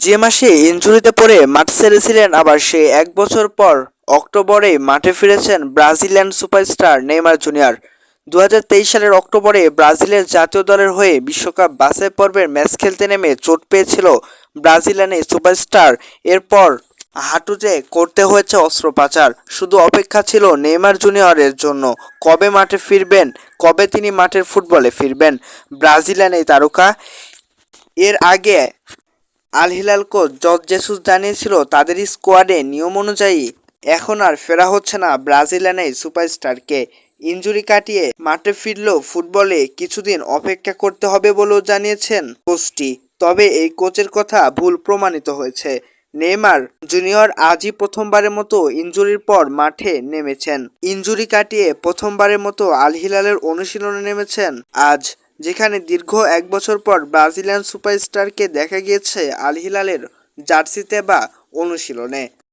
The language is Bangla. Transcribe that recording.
যে মাসে ইঞ্জুরিতে পড়ে মাঠ ছেড়েছিলেন, আবার সে এক বছর পর অক্টোবরে মাঠে ফিরেছেন ব্রাজিলিয়ান সুপারস্টার নেইমার জুনিয়র। দু হাজার তেইশ সালের অক্টোবরে ব্রাজিলের জাতীয় দলের হয়ে বিশ্বকাপ বাছাই পর্বের ম্যাচ খেলতে নেমে চোট পেয়েছিল ব্রাজিলিয়ান সুপারস্টার। এরপর হাঁটুতে করতে হয়েছে অস্ত্রোপচার শুধু অপেক্ষা ছিল নেইমার জুনিয়রের জন্য। কবে মাঠে ফিরবেন, কবে তিনি মাঠের ফুটবলে ফিরবেন ব্রাজিলিয়ান এই তারকা? এর আগে Al Hilal coach Jorge Jesus জানিয়েছিল তাদের স্কোয়াডে নিয়ম অনুযায়ী এখন আর ফেরা হচ্ছে না ব্রাজিলিয়ান এই সুপারস্টারকে। ইনজুরি কাটিয়ে মাঠে ফিরলেও ফুটবলে কিছুদিন অপেক্ষা করতে হবে বলেও জানিয়েছেন কোচটি। তবে এই কোচের কথা ভুল প্রমাণিত হয়েছে। নেইমার জুনিয়র আজই প্রথমবারের মতো ইনজুরির পর মাঠে নেমেছেন। ইনজুরি কাটিয়ে প্রথমবারের মতো আল হিলালের অনুশীলনে নেমেছেন আজ। যেখানে দীর্ঘ এক বছর পর ব্রাজিলিয়ান সুপারস্টারকে দেখা গিয়েছে আল হিলালের জার্সিতে বা অনুশীলনে।